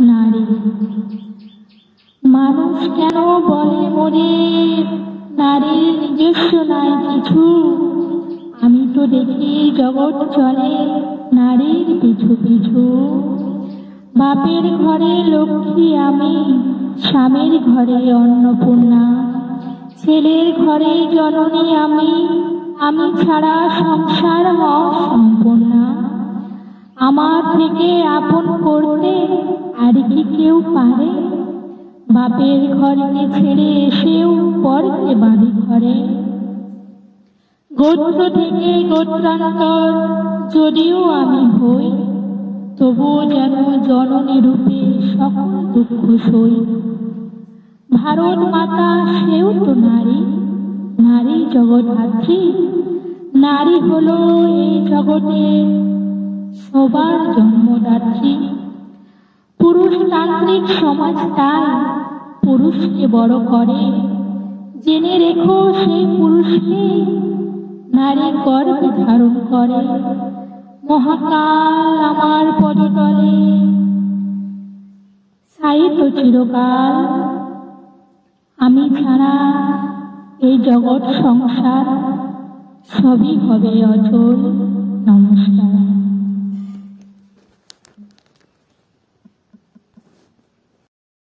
নারী। মানুষ কেন বলে মরে নারীর নিজস্ব নাই কিছু? আমি তো দেখি জগৎ চলে নারীর পিছু পিছু। বাপের ঘরে লক্ষ্মী, আমি স্বামীর ঘরে অন্নপূর্ণা। ছেলের ঘরে জননী, আমি আমি ছাড়া সংসার অসম্পূর্ণা আমার থেকে আপন করতে আর কি কেউ পারে? বাপের ঘরকে ছেড়ে এসেও পরকে বাড়ি ঘরে। গোত্র থেকে গোত্রান্তর যদিও আমি হই, তবুও যেন জননী রূপে সকল দুঃখ সই। ভারত মাতা সেও তো নারী নারী জগদ্ধাত্রী নারী হলো এই জগতের সবার জন্মদাত্রী। পুরুষতান্ত্রিক সমাজ তাই পুরুষকে বড় করে। জেনে রেখো সেই পুরুষকে নারী গর্বে ধারণ করে। মহাকাল আমার পদতলে। সাহিত্য চিরকাল। আমি ছাড়া এই জগৎ সংসার সবই হবে অচল। নমস্কার।